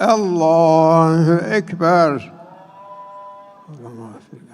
Allahu Ekber. Allah'ım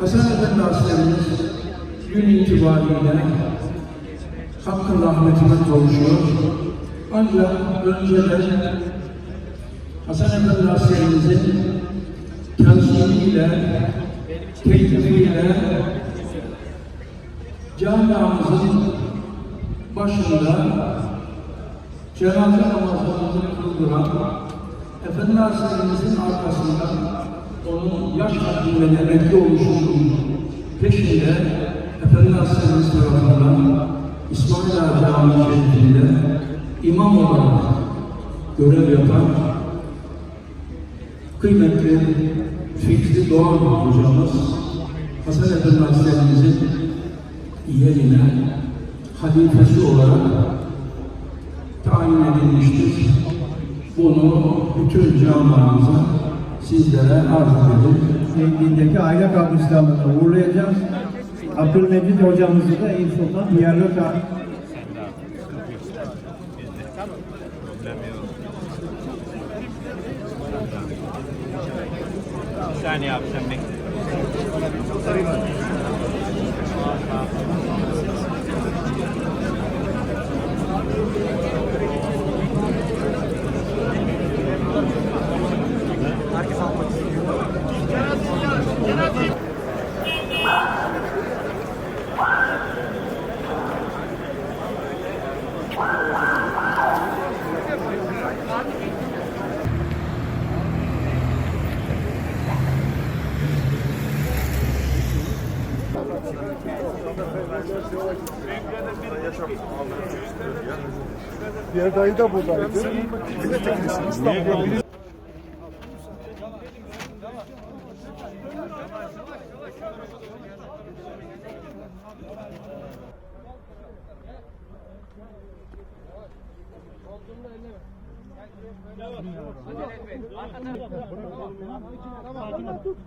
Hasan Efendi gün itibariyle Hakk'ın rahmetine kavuşuyor. Ancak önceden Hasan Efendi Hazretlerimizin tenzimiyle, teklifiyle camiamızın başında cenaze namazlarımızı kıldıran Efendi Hazretlerimizin arkasından onun yaş haddinden emekli oluşunun peşinde Efendi Hazretlerimiz tarafından İsmail Ağa Camii Şerifi'nde imam olarak görev yapan kıymetli Fikri Doğan hocamız Hasan Efendi Hazretlerimizin yerine halifesi olarak tayin edilmiştir. Bunu bütün camiamıza sizlere arz edelim. Sevdiğindeki aile kabristanlığına uğurlayacağız. Abdülmecid hocamızı da İl Sultan Diyarbakır Diğer dayı da buradaydı.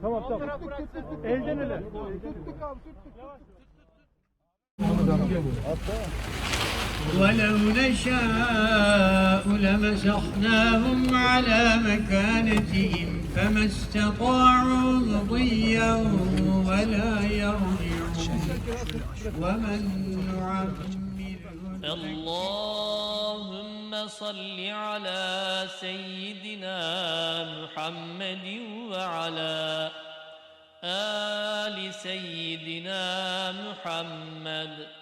Tamam tamam. Elden ele. Tuttuk abi tuttuk. ولو نشاء لمسخناهم على مكانتهم فما استطاعوا مضيا ولا يرجعون. ومن نعمره. اللهم صل على سيدنا محمد وعلى آل سيدنا محمد.